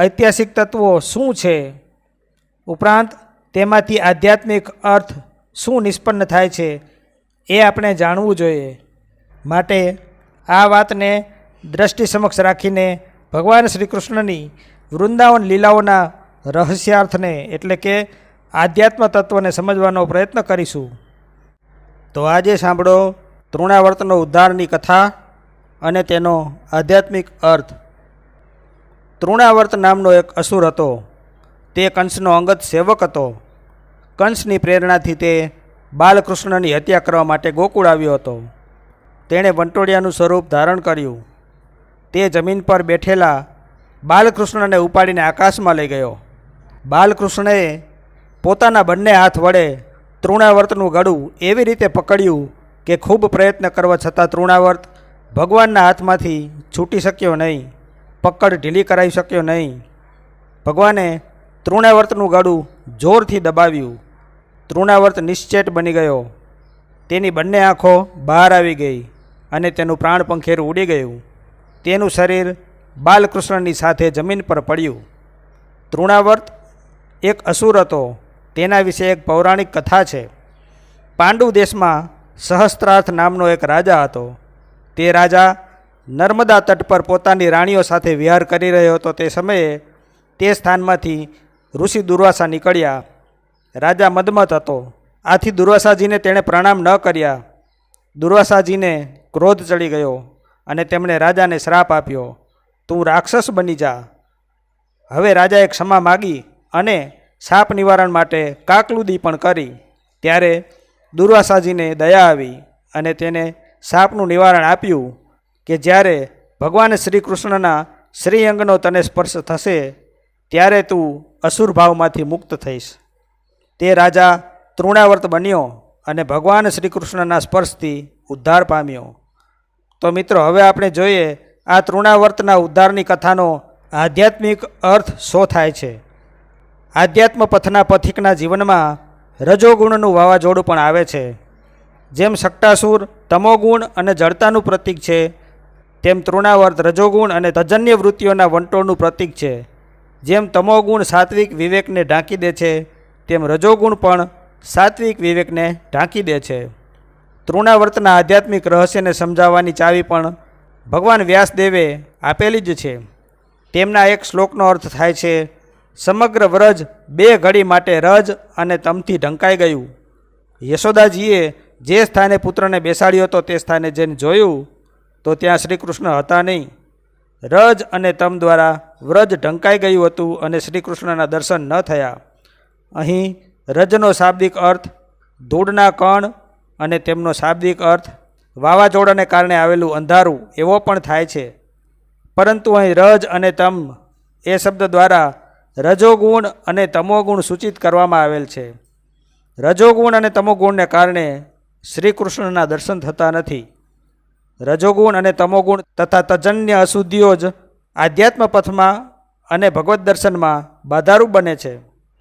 ઐતિહાસિક તત્વો શું છે? ઉપરાંત તેમાંથી આધ્યાત્મિક અર્થ શું નિષ્પન્ન થાય છે એ આપણે જાણવું જોઈએ. માટે આ વાતને દ્રષ્ટિ સમક્ષ રાખીને ભગવાન શ્રી કૃષ્ણની વૃંદાવન લીલાઓના રહસ્યાર્થને એટલે કે આધ્યાત્મ તત્વને સમજવાનો પ્રયત્ન કરીશું. તો આજે સાંભળો તૃણાવર્તનો ઉદ્ધારની કથા અને તેનો આધ્યાત્મિક અર્થ. તૃણાવર્ત નામનો એક અસુર હતો. તે કંસનો અંગત સેવક હતો. કંસની પ્રેરણાથી તે બાલકૃષ્ણની હત્યા કરવા માટે ગોકુળ આવ્યો હતો. તેણે વંટોળિયાનું સ્વરૂપ ધારણ કર્યું. તે જમીન પર બેઠેલા બાલકૃષ્ણને ઉપાડીને આકાશમાં લઈ ગયો. બાલકૃષ્ણએ પોતાના બંને હાથ વડે તૃણાવર્તનું ગળું એવી રીતે પકડ્યું કે ખૂબ પ્રયત્ન કરવા છતાં તૃણાવર્ત ભગવાનના હાથમાંથી છૂટી શક્યો નહીં. પકડ ઢીલી કરાવી શક્યો નહીં. ભગવાને તૃણાવર્તનું ગાડું જોરથી દબાવ્યું. તૃણાવર્ત નિશ્ચેત બની ગયો. તેની બંને આંખો બહાર આવી ગઈ અને તેનું પ્રાણ પંખેરું ઉડી ગયું. તેનું શરીર બાલકૃષ્ણની સાથે જમીન પર પડ્યું. તૃણાવર્ત એક અસુર હતો. તેના વિશે એક પૌરાણિક કથા છે. પાંડુ દેશમાં સહસ્ત્રાર્થ નામનો એક રાજા હતો. તે રાજા નર્મદા તટ પર પોતાની રાણીઓ સાથે વિહાર કરી રહ્યો હતો તે સમયે તે સ્થાનમાંથી ઋષિ દુર્વાસા નીકળ્યા. રાજા મદમત હતો. આથી દુર્વાસાજીને તેણે પ્રણામ ન કર્યા. દુર્વાસાજીને ક્રોધ ચડી ગયો અને તેમણે રાજાને શ્રાપ આપ્યો, તું રાક્ષસ બની જા. હવે રાજાએ ક્ષમા માગી અને સાપ નિવારણ માટે કાકલુદી પણ કરી. ત્યારે દુર્વાસાજીને દયા આવી અને તેને સાપનું નિવારણ આપ્યું. કે જ્યારે ભગવાન શ્રી કૃષ્ણના શ્રી અંગનો તને સ્પર્શ થશે, ત્યારે તું અસુર ભાવમાંથી મુક્ત થઈશ. તે રાજા તૃણાવર્ત બન્યો અને ભગવાન શ્રી કૃષ્ણના સ્પર્શથી ઉદ્ધાર પામ્યો. તો મિત્રો, હવે આપણે જોઈએ આ તૃણાવર્તના ઉદ્ધારની કથાનો આધ્યાત્મિક અર્થ શો થાય છે. આધ્યાત્મ પથના પથિકના જીવનમાં રજોગુણનું વાવાઝોડું પણ આવે છે. જેમ સટ્ટાસુર તમોગુણ અને જડતાનું પ્રતીક છે તેમ તૃણાવર્ત રજોગુણ અને તજન્ય વૃત્તિઓના વંટોળનું પ્રતીક છે. જેમ તમોગુણ સાત્વિક વિવેકને ઢાંકી દે છે, તેમ રજોગુણ પણ સાત્વિક વિવેકને ઢાંકી દે છે. તૃણાવર્તના આધ્યાત્મિક રહસ્યને સમજાવવાની ચાવી પણ ભગવાન વ્યાસદેવે આપેલી જ છે. તેમના એક શ્લોકનો અર્થ થાય છે, સમગ્ર વ્રજ બે ઘડી માટે રજ અને તમથી ઢંકાઈ ગયું. યશોદાજીએ જે સ્થાને પુત્રને બેસાડ્યો હતો તે સ્થાને જેને જોયું તો ત્યાં શ્રી કૃષ્ણ હતા નહીં. રજ અને તમ દ્વારા વ્રજ ઢંકાઈ ગયું હતું અને શ્રી કૃષ્ણના દર્શન ન થયા. અહીં રજનો શાબ્દિક અર્થ ધૂળના કણ અને તેમનો શાબ્દિક અર્થ વાવાઝોડાને કારણે આવેલું અંધારું એવો પણ થાય છે. પરંતુ અહીં રજ અને તમ એ શબ્દ દ્વારા રજોગુણ અને તમોગુણ સૂચિત કરવામાં આવેલ છે. રજોગુણ અને તમોગુણને કારણે શ્રી કૃષ્ણના દર્શન થતા નથી. રજોગુણ અને તમોગુણ તથા તજન્ય અશુદ્ધિઓ જ આધ્યાત્મ પથમાં અને ભગવત દર્શનમાં બાધારૂપ બને છે.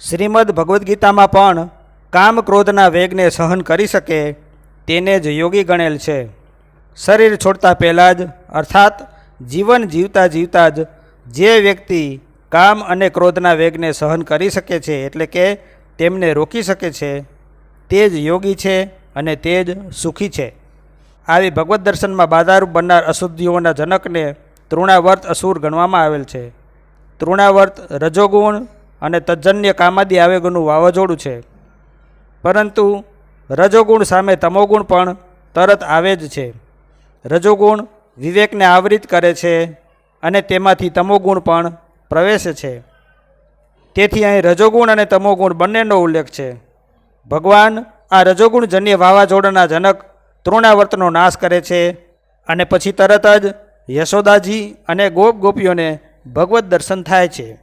શ્રીમદ ભગવદ્ ગીતામાં પણ કામ ક્રોધના વેગને સહન કરી શકે તેને જ યોગી ગણેલ છે. શરીર છોડતા પહેલાં જ, અર્થાત જીવન જીવતા જીવતા જ, જે વ્યક્તિ કામ અને ક્રોધના વેગને સહન કરી શકે છે એટલે કે તેમને રોકી શકે છે, તે જ યોગી છે અને તે જ સુખી છે. આવી ભગવત દર્શનમાં બાધારૂપ બનનાર અશુદ્ધિઓના જનકને તૃણાવર્ત અસુર ગણવામાં આવેલ છે. તૃણાવર્ત, રજોગુણ અને તજન્ય કામાદી આવેગોનું વાવાઝોડું છે. પરંતુ રજોગુણ સામે તમોગુણ પણ તરત આવે જ છે. રજોગુણ વિવેકને આવરિત કરે છે અને તેમાંથી તમોગુણ પણ પ્રવેશે છે. તેથી અહીં રજોગુણ અને તમોગુણ બંનેનો ઉલ્લેખ છે. ભગવાન આ રજોગુણજન્ય વાવાઝોડાના જનક તૃણાવર્તનો નાશ કરે છે અને પછી તરત જ યશોદાજી અને ગોપ ગોપીઓને ભગવત દર્શન થાય છે.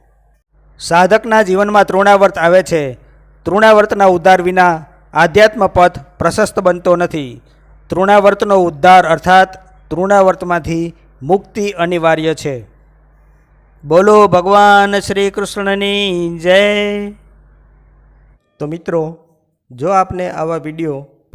સાધકના જીવનમાં તૃણાવર્ત આવે છે. તૃણાવર્તના ઉદ્ધાર વિના આધ્યાત્મ પથ પ્રશસ્ત બનતો નથી. તૃણાવર્તનો ઉદ્ધાર અર્થાત તૃણાવર્તમાંથી મુક્તિ અનિવાર્ય છે. બોલો ભગવાન શ્રી કૃષ્ણની જય. તો મિત્રો, જો આપને આવા વીડિયો